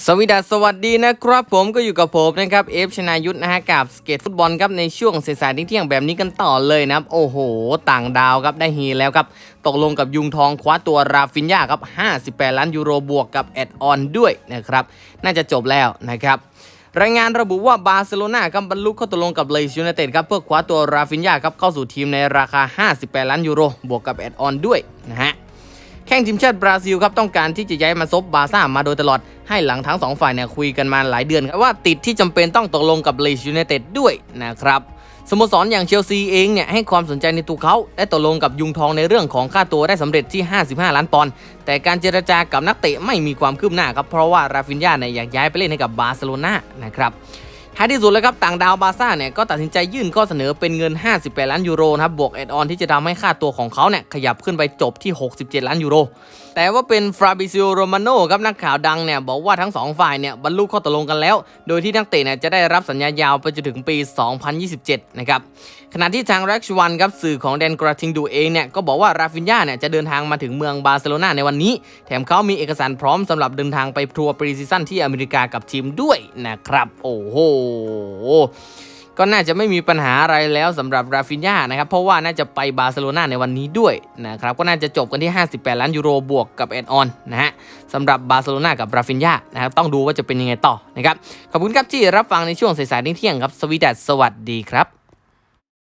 สวีดัสวัสดีนะครับผมก็อยู่กับผมนะครับเอฟชนายุทธนะฮะกับสเก็ตฟุตบอลครับในช่วงสายๆเที่ยงแบบนี้กันต่อเลยนะครับ โอ้โห ต่างดาวครับได้ฮีแล้วครับ ตกลงกับยุงทองคว้าตัวราฟินยาครับ 58 ล้านยูโรบวกกับแอดออนด้วยนะครับ น่าจะจบแล้วนะครับรายงานระบุว่าบาร์เซโลนาครับบรรลุข้อตกลงกับเลสยูไนเต็ดครับเพื่อคว้าตัวราฟินยาครับเข้าสู่ทีมในราคา 58 ล้านยูโรบวกกับแอดออนด้วยนะฮะ ข่งทีมชาติบราซิลครับต้องการที่จะย้ายมาซบบาร์ซ่ามาโดยตลอดให้หลังทั้งสองฝ่ายเนี่ยคุยกันมาหลายเดือนครับว่าติดที่จำเป็นต้องตกลงกับเลสยูไนเต็ดด้วยนะครับสโมสรอย่างเชลซีเองเนี่ยให้ความสนใจในตัวเขาและตกลงกับยุงทองในเรื่องของค่าตัวได้สำเร็จที่ 55 ล้านปอนด์แต่การเจรจากับนักเตะไม่มีความคืบหน้าครับเพราะว่าราฟินยาเนี่ยอยากย้ายไปเล่นให้กับบาร์เซโลนานะครับ ท้ายที่สุดแล้วครับต่างดาวบาซ่าเนี่ยก็ตัดสินใจยื่นข้อเสนอเป็นเงิน 58 ล้านยูโรนะครับบวกแอดออนที่จะทำให้ค่าตัวของเขาเนี่ยขยับขึ้นไปจบที่ 67 ล้านยูโรแต่ว่าเป็นฟราบิซิโอโรมาโนครับนักข่าวดังเนี่ยบอกว่าทั้งสองฝ่ายเนี่ยบรรลุข้อตกลงกันแล้ว โดยที่นักเตะเนี่ยจะได้รับสัญญายาวไปจนถึงปี 2027 นะครับขณะที่ทางแร็กชวันครับสื่อของแดนกราทิงดูเองเนี่ยก็บอกว่าราฟินยาเนี่ยจะเดินทางมาถึงเมืองบาร์เซโลนาในวันนี้ แถมเขามีเอกสารพร้อมสำหรับเดินทางไปทัวร์ปรีซีซั่นที่อเมริกากับทีมด้วยนะครับ โอ้โห ก็น่าจะไม่มีปัญหาอะไรแล้วสำหรับราฟินยานะครับ เพราะว่าน่าจะไปบาร์เซโลนาในวันนี้ด้วยนะครับ ก็น่าจะจบกันที่ 58 ล้านยูโรบวกกับแอดออนนะฮะสำหรับบาร์เซโลนากับราฟินยานะครับ ต้องดูว่าจะเป็นยังไงต่อนะครับ ขอบคุณครับที่รับฟังในช่วงสายๆเที่ยงครับ สวีดัสสวัสดีครับ